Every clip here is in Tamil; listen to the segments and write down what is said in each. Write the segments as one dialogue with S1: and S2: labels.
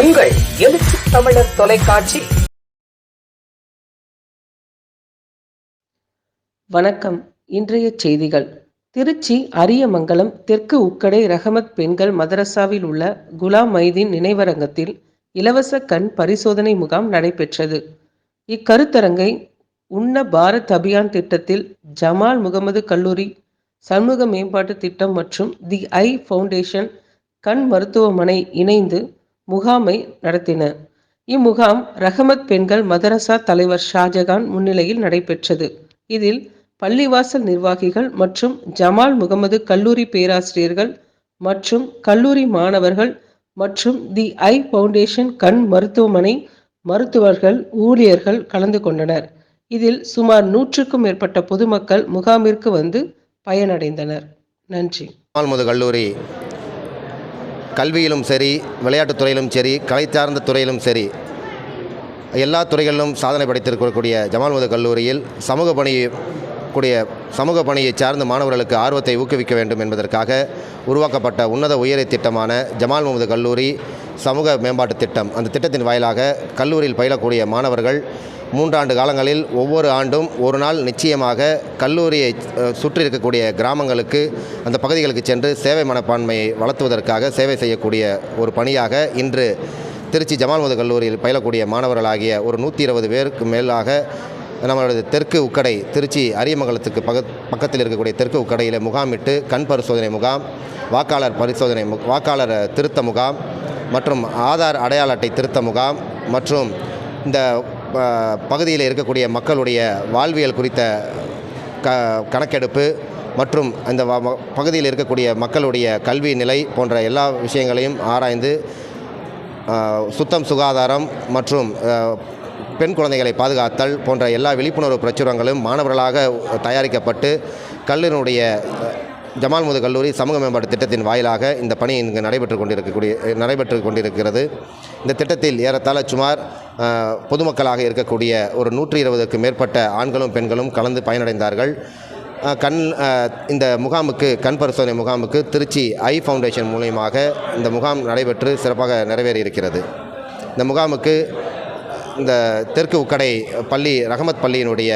S1: உங்கள் எழுச்சி தமிழர் தொலைக்காட்சி.
S2: வணக்கம். இன்றைய செய்திகள். திருச்சி அரியமங்கலம் தெற்கு உக்கடை ரஹமத் பெண்கள் மதரசாவில் உள்ள குலாம் மைதீன் நினைவரங்கத்தில் இலவச கண் பரிசோதனை முகாம் நடைபெற்றது. இக்கருத்தரங்கை உண்ண பாரத் அபியான் திட்டத்தில் ஜமால் முகமது கல்லூரி சண்முக மேம்பாட்டு திட்டம் மற்றும் தி ஐ ஃபவுண்டேஷன் கண் மருத்துவமனை இணைந்து முகாமை நடத்தின. இம்முகாம் ரஹமத் பெண்கள் மதரசா தலைவர் ஷாஜகான் முன்னிலையில் நடைபெற்றது. இதில் பள்ளிவாசல் நிர்வாகிகள் மற்றும் ஜமால் முகமது கல்லூரி பேராசிரியர்கள் மற்றும் கல்லூரி மாணவர்கள் மற்றும் தி ஐ ஃபவுண்டேஷன் கண் மருத்துவமனை மருத்துவர்கள் ஊழியர்கள் கலந்து கொண்டனர். இதில் சுமார் நூற்றுக்கும் மேற்பட்ட பொதுமக்கள் முகாமிற்கு வந்து பயனடைந்தனர். நன்றி.
S3: கல்லூரி கல்வியிலும் சரி விளையாட்டுத் துறையிலும் சரி கலை சார்ந்த துறையிலும் சரி எல்லா துறைகளிலும் சாதனை படைத்திருக்கக்கூடிய ஜமால் ஜமால்முது கல்லூரியில் சமூக பணி கூடிய சமூக பணியை சார்ந்த மாணவர்களுக்கு ஆர்வத்தை ஊக்குவிக்க வேண்டும் என்பதற்காக உருவாக்கப்பட்ட உன்னத உயரிய திட்டமான ஜமால் முகமது கல்லூரி சமூக மேம்பாட்டு திட்டம். அந்த திட்டத்தின் வாயிலாக கல்லூரியில் பயிலக்கூடிய மாணவர்கள் மூன்றாண்டு காலங்களில் ஒவ்வொரு ஆண்டும் ஒரு நாள் நிச்சயமாக கல்லூரியை சுற்றி இருக்கக்கூடிய கிராமங்களுக்கு அந்த பகுதிகளுக்கு சென்று சேவை மனப்பான்மையை வளர்த்துவதற்காக சேவை செய்யக்கூடிய ஒரு பணியாக இன்று திருச்சி ஜமால்முது கல்லூரியில் பயிலக்கூடிய மாணவர்களாகிய ஒரு நூற்றி இருபது பேருக்கு மேலாக நம்மளது தெற்கு உக்கடை திருச்சி அரியமங்கலத்துக்கு பக பக்கத்தில் இருக்கக்கூடிய தெற்கு உக்கடையில் முகாமிட்டு கண் பரிசோதனை முகாம் வாக்காளர் பரிசோதனை மு வாக்காளர் திருத்த முகாம் மற்றும் ஆதார் அடையாள அட்டை திருத்த முகாம் மற்றும் இந்த பகுதியில் இருக்கக்கூடிய மக்களுடைய வாழ்வியல் குறித்த க கணக்கெடுப்பு மற்றும் அந்த பகுதியில் இருக்கக்கூடிய மக்களுடைய கல்வி நிலை போன்ற எல்லா விஷயங்களையும் ஆராய்ந்து சுத்தம் சுகாதாரம் மற்றும் பெண் குழந்தைகளை பாதுகாத்தல் போன்ற எல்லா விழிப்புணர்வு பிரச்சுரங்களும் மாணவர்களாக தயாரிக்கப்பட்டு கல்லூரியினுடைய ஜமால் முது கல்லூரி சமூக மேம்பாட்டு திட்டத்தின் வாயிலாக இந்த பணி இங்கு நடைபெற்று கொண்டிருக்கக்கூடிய நடைபெற்று கொண்டிருக்கிறது. இந்த திட்டத்தில் ஏறத்தாழ சுமார் பொதுமக்களாக இருக்கக்கூடிய ஒரு நூற்றி இருபதுக்கு மேற்பட்ட ஆண்களும் பெண்களும் கலந்து பயனடைந்தார்கள். கண் இந்த முகாமுக்கு கண் பரிசோதனை முகாமுக்கு திருச்சி ஐ ஃபவுண்டேஷன் மூலியமாக இந்த முகாம் நடைபெற்று சிறப்பாக நிறைவேறி இருக்கிறது இந்த முகாமுக்கு இந்த தெற்கு உக்கடை பள்ளி ரஹமத் பள்ளியினுடைய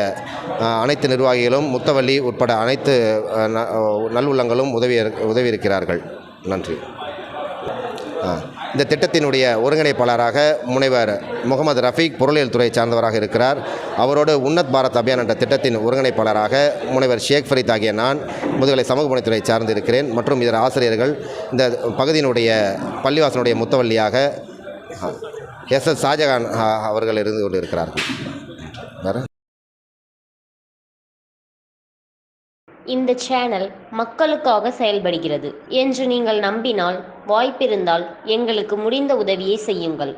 S3: அனைத்து நிர்வாகிகளும் முத்தவள்ளி உட்பட அனைத்து நல்லுள்ளங்களும் உதவி உதவி இருக்கிறார்கள் நன்றி ஆ. இந்த திட்டத்தினுடைய ஒருங்கிணைப்பாளராக முனைவர் முகமது ரஃபீக் பொருளியல் துறை சார்ந்தவராக இருக்கிறார் அவரோடு உன்னத் பாரத் அபியான் என்ற திட்டத்தின் ஒருங்கிணைப்பாளராக முனைவர் ஷேக் ஃபரீத் ஆகிய நான் முதுகலை சமூக பணித்துறை சார்ந்து இருக்கிறேன் மற்றும் இதர ஆசிரியர்கள் இந்த பகுதியினுடைய பள்ளிவாசனுடைய முத்தவள்ளியாக எஸ் எஸ் ஷாஜகான் அவர்கள் இருந்து கொண்டு இருக்கிறார்கள் வேறு?
S4: இந்த சேனல் மக்களுக்காக செயல்படுகிறது என்று நீங்கள் நம்பினால் வாய்ப்பிருந்தால் எங்களுக்கு முடிந்த உதவியை செய்யுங்கள்.